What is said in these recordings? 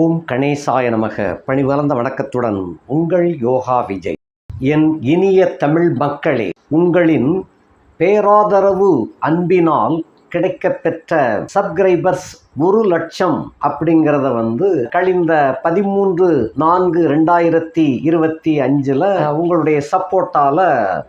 ஓம் கணேசாய நமக. பணிவளர்ந்த வணக்கத்துடன் உங்கள் யோகா விஜய். என் இனிய தமிழ் மக்களே உங்களின் பேராதரவு அன்பினால் கிடைக்கப்பெற்ற சப்ஸ்கிரைபர்ஸ் ஒரு லட்சம் அப்படிங்கிறத வந்து கழிந்த பதிமூன்று நான்கு ரெண்டாயிரத்தி இருபத்தி அஞ்சில் உங்களுடைய சப்போர்ட்டால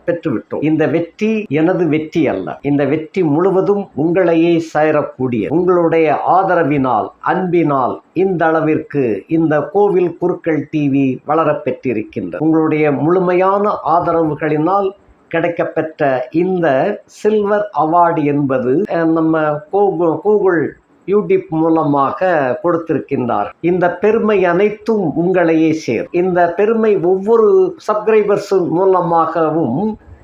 பெற்றுவிட்டோம். இந்த வெற்றி எனது வெற்றி அல்ல. இந்த வெற்றி முழுவதும் உங்களையே சேரக்கூடிய உங்களுடைய ஆதரவினால் அன்பினால் இந்த அளவிற்கு இந்த கோவில் குருக்கள் டிவி வளரப் பெற்றிருக்கின்றது உங்களுடைய முழுமையான ஆதரவுகளினால் கிடைக்கப்பெற்ற இந்த சில்வர் அவார்டு என்பது நம்ம கூகுள் கூகுள் யூடியூப் மூலமாக கொடுத்திருக்கின்றார். இந்த பெருமை அனைத்தும் உங்களையே சேர் இந்த பெருமை ஒவ்வொரு சப்ஸ்கிரைபர்ஸ் மூலமாகவும்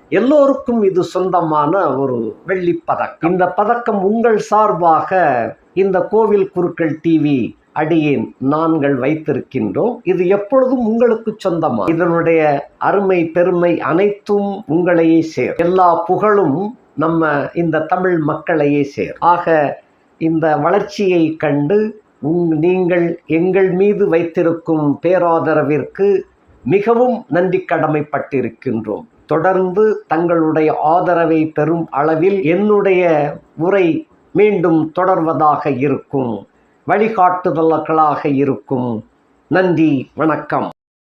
எல்லோருக்கும் இது சொந்தமான ஒரு வெள்ளி பதக்கம் இந்த பதக்கம் உங்கள் சார்பாக இந்த கோவில் குருக்கள் டிவி அடியேன் நாங்கள் வைத்திருக்கின்றோம். இது எப்பொழுதும் உங்களுக்கு சொந்தமா? இதனுடைய அருமை பெருமை அனைத்தும் உங்களையே சேர் எல்லா புகழும் நம்ம இந்த தமிழ் மக்களையே சேர் ஆக இந்த வளர்ச்சியை கண்டு உங் நீங்கள் எங்கள் மீது வைத்திருக்கும் பேராதரவிற்கு மிகவும் நன்றி கடமைப்பட்டிருக்கின்றோம். தொடர்ந்து தங்களுடைய ஆதரவை பெறும் அளவில் என்னுடைய உரை மீண்டும் தொடர்வதாக இருக்கும். வழிகாட்டுதல்களாக இருக்கும். நன்றி வணக்கம்.